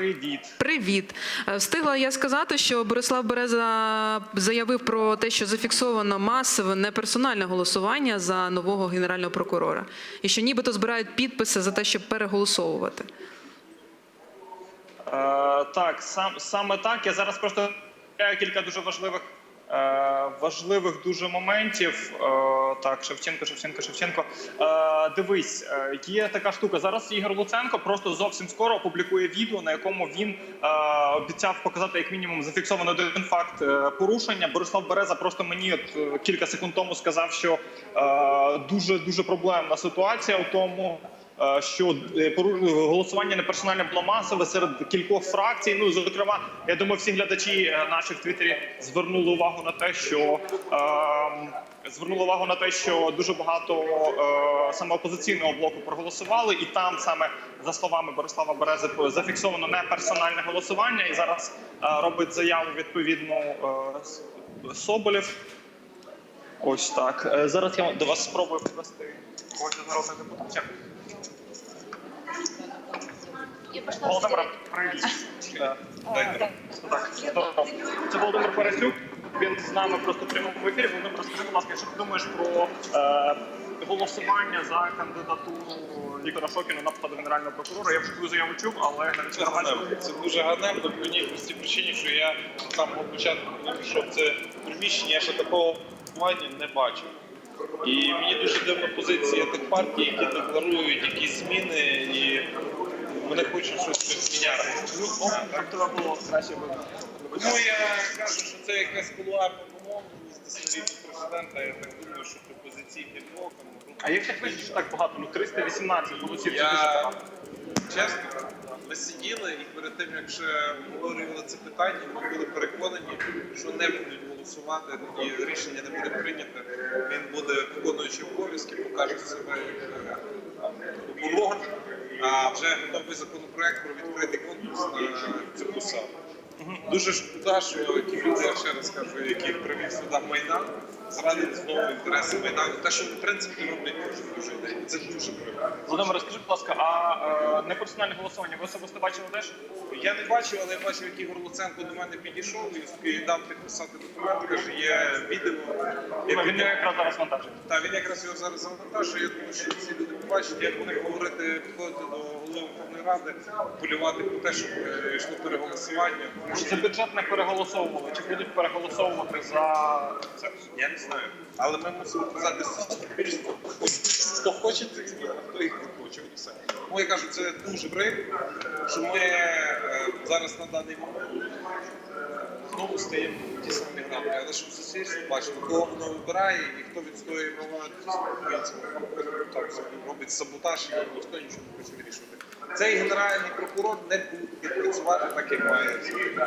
Привіт. Привіт. Е, Встигла я сказати, що Борислав Береза заявив про те, що зафіксовано масове неперсональне голосування за нового генерального прокурора, і що нібито збирають підписи за те, щоб переголосовувати. Е, так, сам, саме так. Я зараз просто кілька дуже важливих, е, важливих дуже моментів. Е, так, Шевченко, Шевченко, Шевченко. Е, дивись, е, є така штука. Зараз Ігор Луценко просто зовсім скоро опублікує відео, на якому він е, обіцяв показати як мінімум зафіксований один факт е, порушення. Борислав Береза просто мені от, е, кілька секунд тому сказав, що е, дуже дуже проблемна ситуація у тому. Е, Що е, голосування неперсональне було масове серед кількох фракцій. Ну зокрема, я думаю, всі глядачі е, наші в Твіттері звернули увагу на те, що е, звернули увагу на те, що дуже багато е, саме опозиційного блоку проголосували, і там саме за словами Борислава Берези зафіксовано неперсональне голосування. І зараз е, робить заяву відповідно е, Соболєв. Ось так. Зараз я до вас спробую привести когось народних депутатів. Володимир, привіт. Це Володимир Парасюк. Він з нами просто прямо в ефірі. Володимир, розкажи, будь ласка, що ти думаєш про е, голосування за кандидатуру Віктора Шокіна на посаду генерального прокурора? Я вже твою заяву чув, але Це ганебно. Це дуже ганебно по одній простій причині, що я з самого початку, коли пішов це приміщення, я ще такого голосування не бачив. І мені дуже дивна позиція тих партій, які декларують якісь зміни, і вони хочуть щось міняти. Ну. Тому я кажу, що це якась кулуарна домовленість з рівня президента. Я так думаю, що опозиційний блок. ну, А як так вийшло, що так багато? Ну 318 голосів. Це дуже багато. Чесно, ми сиділи і перед тим, як ще обговорювали це питання, ми були переконані, що не будуть голосувати і рішення не буде прийнято. Він буде виконуючи обов'язки, покаже себе як е. А вже готовий законопроект про відкритий конкурс на цю посаду. Дуже шкода, що ті люди, я ще раз кажу, які привів сюди Майдан, зрадили знову інтереси Майдану. Те, що в принципі роблять дуже дуже ідеї. Це дуже прикро. Володимир, розкажи, будь ласка, а е, неперсональне голосування ви особисто бачили теж? Я не бачив, але я бачив, як Ігор Луценко до мене підійшов і дав підписати документ. Каже, є відео. Він Як його якраз зараз вантажить. та він якраз його зараз завантажує. Я думаю, що всі люди побачать, як вони говорити, підходити до голови Верховної Ради, полювати про те, щоб е, йшло переголосування. Тому що Це бюджет не переголосовували, чи будуть переголосовувати за це? я не знаю. Але ми мусимо казати хто хоче цих змін, а хто їх не хоче. І я кажу, це дуже прикро, що ми зараз на даний момент знову стаємо ті самі грабли. Але щоб суспільство бачило, кого воно вибирає і хто відстоює права українців, робить саботаж і ніхто нічого не хоче вирішувати. Цей генеральний прокурор не буде працювати так, як має.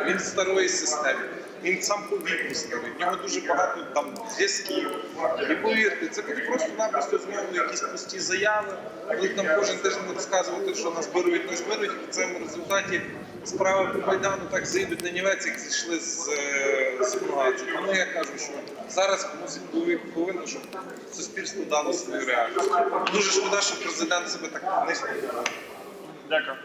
Він з старої системи. Він сам по віку старий. В нього дуже багато там зв'язків. І повірте, це буде просто-напросто знову якісь пусті заяви. Будуть нам кожен тиждень розказувати, що нас збирують, не збирують. І в цьому результаті справи по Майдану так зійдуть на нівець, як зійшли з, е. Тому я кажу, що зараз комусь повинно, щоб суспільство дало свою реакцію. Дуже шкода, що президент себе так низько. Дякую.